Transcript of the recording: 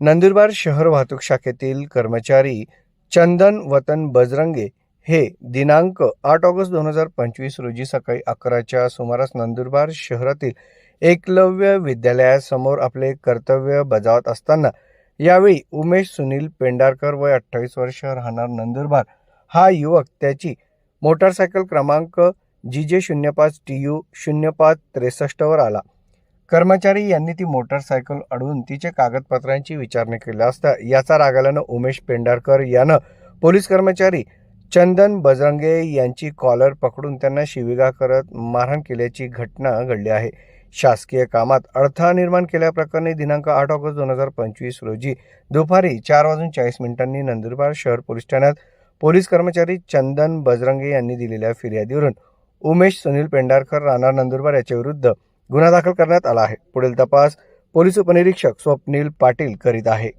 नंदुरबार शहर वाहतूक शाखेतील कर्मचारी चंदन वतन बजरंगे हे दिनांक आठ ऑगस्ट दोन हजार पंचवीस रोजी सकाळी अकराच्या सुमारास नंदुरबार शहरातील एकलव्य विद्यालयासमोर आपले कर्तव्य बजावत असताना यावेळी उमेश सुनील पेंडारकर वय अठ्ठावीस वर्ष राहणार नंदुरबार. हा युवक त्याची मोटारसायकल क्रमांक जी जे शून्य पाच टी यू शून्य पाच त्रेसष्टवर आला. कर्मचारी यांनी ती मोटारसायकल अडवून तिचे कागदपत्रांची विचारणा केली असता याचा राग आल्यानं उमेश पेंढारकर यानं पोलीस कर्मचारी चंदन बजरंगे यांची कॉलर पकडून त्यांना शिविगा करत मारहाण केल्याची घटना घडली आहे. शासकीय कामात अडथळा निर्माण केल्याप्रकरणी दिनांक आठ ऑगस्ट दोन हजार पंचवीस रोजी दुपारी चार वाजून चाळीस मिनिटांनी नंदुरबार शहर पोलीस ठाण्यात पोलीस कर्मचारी चंदन बजरंगे यांनी दिलेल्या फिर्यादीवरून उमेश सुनील पेंढारकर राहणार नंदुरबार याच्या विरुद्ध गुन्हा दाखल करण्यात आला आहे. पुढील तपास पोलीस उपनिरीक्षक स्वप्नील पाटील करीत आहे.